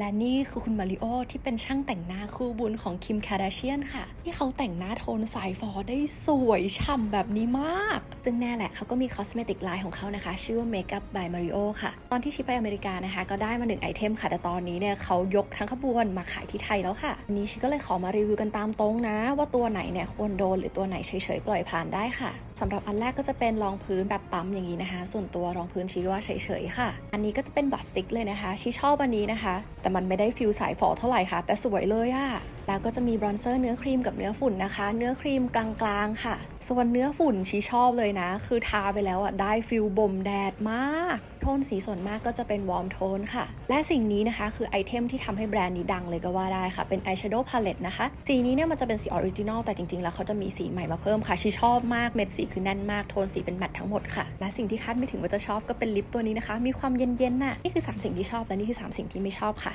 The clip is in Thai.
และนี่คือคุณมาริโอที่เป็นช่างแต่งหน้าคู่บุญของคิมคา r ดเชียนค่ะ ที่เขาแต่งหน้าโทนสายฟอได้สวยฉ่ำแบบนี้มาก ซึ่งแน่แหละเขาก็มีคอสเมติกไลน์ของเขานะคะ ชื่อว่า Makeup by Mario ค่ะ ตอนที่ชิปไปอเมริกานะคะ ก็ได้มาหนึ่งไอเทมค่ะ แต่ตอนนี้เนี่ยเขายกทั้งขบวนมาขายที่ไทยแล้วค่ะวันนี้ชิก็เลยขอมารีวิวกันตามตรงนะ ว่าตัวไหนเนี่ยควรโดนหรือตัวไหนเฉยๆปล่อยผ่านได้ค่ะสำหรับอันแรกก็จะเป็นรองพื้นแบบปั๊มอย่างนี้นะคะ ส่วนตัวรองพื้นชีว่าเฉยๆค่ะ อันนี้ก็จะเป็นบัตสติกเลยนะคะชีชอบอันนี้นะคะ แต่มันไม่ได้ฟิลสายฝอเท่าไหร่ค่ะ แต่สวยเลยอะแล้วก็จะมีบรอนเซอร์เนื้อครีมกับเนื้อฝุ่นนะคะ เนื้อครีมกลางๆค่ะ ส่วนเนื้อฝุ่นชีชอบเลยนะ คือทาไปแล้วอะได้ฟิลบ่มแดดมากโทนสีส่วนมากก็จะเป็นวอร์มโทนค่ะ และสิ่งนี้นะคะคือไอเทมที่ทำให้แบรนด์นี้ดังเลยก็ว่าได้ค่ะ เป็นอายแชโดว์พาเลตนะคะ สีนี้เนี่ยมันจะเป็นสีออริจินอลแต่จริงๆ แล้วเขาจะมีสีใหม่มาเพิ่มค่ะชีชอบมากเม็ดสีคือแน่นมาก โทนสีเป็นแมตทั้งหมดค่ะ และสิ่งที่คาดไม่ถึงว่าจะชอบก็เป็นลิปตัวนี้นะคะ มีความเย็นๆน่ะ นี่คือสามสิ่งที่ชอบและนี่คือสามสิ่งที่ไม่ชอบค่ะ